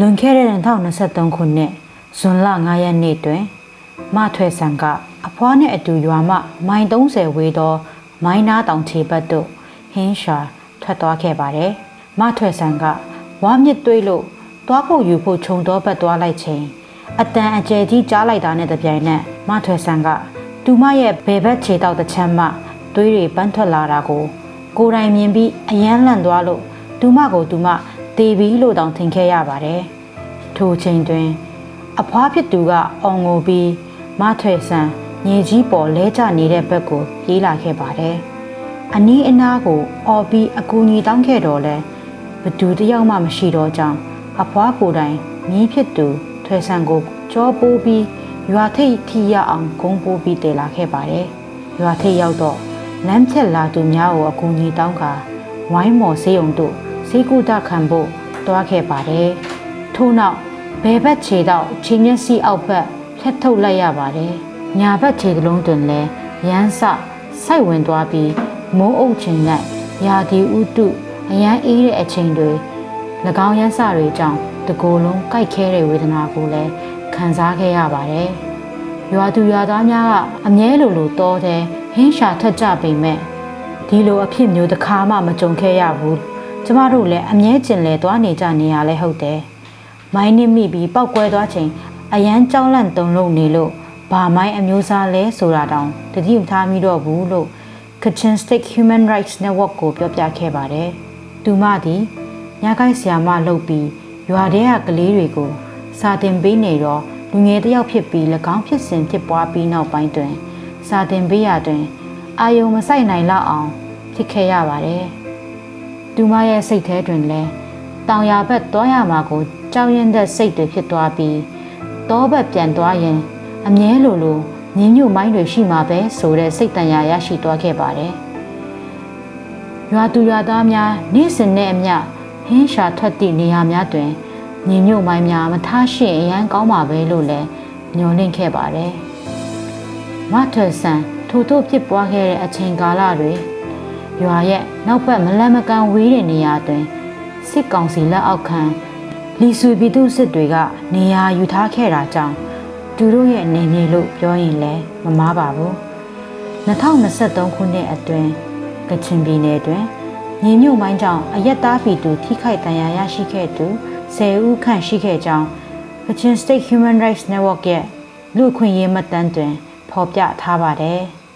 လွန်ခဲ့တဲ့2023ခုနှစ်ဇွန်လ9ရက်နေ့တွင် မထွေဆန်ကအဖွားနှင့်အတူရွာမှမိုင်30ဝေးသော မိုင်းနာတောင်ခြေဘက်သို့ဟင်းရှာထွက်သွားခဲ့ပါတယ်။မထွေဆန်ကဝါမြစ်တွေးလို့သွားဖို့ယူဖို့ခြုံတော့ဘက်သွားလိုက်ချိန်အတန်အကျယ်ကြီးကြားလိုက်တာနဲ့တပြိုင်နက်မထွေဆန်ကတူမရဲ့ဘယ်ဘက်ခြေတောက်တစ်ချမ်းမှသွေးတွေပန်းထွက်လာတာကို ကိုယ်တိုင်မြင်ပြီးအယမ်းလန့်သွားလို့တူမကိုတူမ တေပြီလို့တောင်ထင်ခဲ့ရပါတယ်။ထိုချိန်တွင် အဖွားဖြစ်သူကအောင်ငိုပြီးမထွေဆန်ညင်ကြီးပေါ်လဲကျနေတဲ့ဘက်ကိုပြေးလာခဲ့ပါတယ်။အနီးအနားကိုအော်ပြီးအကူကြီးတောင်းခဲ့တော့လဲဘသူတယောက်မှမရှိတော့ကြောင်းအဖွားကိုယ်တိုင်မြင်းဖြစ်သူထွေဆန်ကိုကြောပိုးပြီးရွာထိပ်ထီရအောင်ဂုံပိုးပြီးတည်လာခဲ့ပါတယ်။ရွာထိပ်ရောက်တော့လမ်းဖြတ်လာသူများကိုအကူကြီးတောင်းကာဝိုင်းမော်ဆေးရုံတို့ ဆေးကုသခံဖို့တွားခဲ့ပါတယ်။ထို့နောက်ဘယ်ဘက်ခြေတော့ခြေမျက်စိအောက်ဘက်ဖြတ်ထုတ်လိုက်ရပါတယ်။ညာဘက်ခြေကလုံးတွင်လည်းရမ်းစစိုက်ဝင်သွားပြီးမိုးအုပ်ချိန်၌ရာသီဥတုအရန်အေးတဲ့အချိန်တွေ၎င်းရမ်းစတွေကြောင့်တကိုယ်လုံးကြိုက်ခဲတဲ့ဝေဒနာကိုလည်းခံစားခဲ့ရပါတယ်။ရွာသူရွာသားများကအမြဲလိုလိုတောတဲ့ဟင်းရှာထက်ကြပေမဲ့ဒီလိုအဖြစ်မျိုးတစ်ခါမှမကြုံခဲ့ရဘူး။ ကျမတို့လည်းအမြဲကျင်လဲသွားနေကြနေရလဲဟုတ်တယ်။မိုင်းနစ်မိပြီးပောက်ကွဲသွားချိန်အရန်ကြောက်လန့်တုန်လို့နေလို့ဘာမိုင်းအမျိုးအစားလဲဆိုတာတောင်တတိမထားမိတော့ဘူးလို့ Kitchen Stick Human Rights Network ကိုပြောပြခဲ့ပါတယ်။သူမသည်ညကိုင်းဆရာမလုပ်ပြီးရွာထဲကကလေးတွေကိုစာတင်ပေးနေတော့လူငယ်တစ်ယောက်ဖြစ်ပြီး၎င်းဖြစ်စဉ်ဖြစ်ပွားပြီးနောက်ပိုင်းတွင် စာတင်ပေးရတွင် အာယုံမဆိုင်နိုင်လောက်အောင်ဖြစ်ခဲ့ရပါတယ်။ သူမရဲ့စိတ်ထဲတွင်လည်းတောင်ယာဘက်သွားရမှာကိုကြောက်ရွံ့တဲ့စိတ်တွေဖြစ်သွားပြီးတောဘက်ပြန်သွားရင် အမြဲလိုလိုညင်ညွတ်မိုင်းတွေရှိမှာပဲဆိုတဲ့စိတ်တန်ရာရရှိသွားခဲ့ပါတယ်။ရွာသူရွာသားများနေ့စဉ်နဲ့အမျှဟင်းရှာထွက်သည့်နေရာများတွင်ညင်ညွတ်မိုင်းများမထားရှိအရန်ကောင်းပါပဲလို့လည်းညွှန်လင့်ခဲ့ပါတယ်။မထွေဆန်ထို့ထို့ဖြစ်ပွားခဲ့တဲ့အချိန်ကာလတွေ ရွာရဲ့နောက်ဘက်မလန့်မကန့်ဝေးတဲ့နေရာတွင်စစ်ကောင်စီလက်အောက်ခံလီဆွေပြည်သူစစ်တွေကနေရာယူထားခဲ့တာကြောင့်သူတို့ရဲ့နေမြေလို့ပြောရင်လည်းမမားပါဘူး2023ခုနှစ်အတွင်းကချင်ပြည်နယ်တွင်ညီညွတ်မိုင်းကြောင့်အရက်သားပြည်သူထိခိုက်ဒဏ်ရာရရှိခဲ့သူ10ဦးခန့်ရှိခဲ့ကြောင်း Kachin State Human Rights Network ရဲ့လူ့အခွင့်အရေးမှတ်တမ်းတွင်ဖော်ပြထားပါတယ်။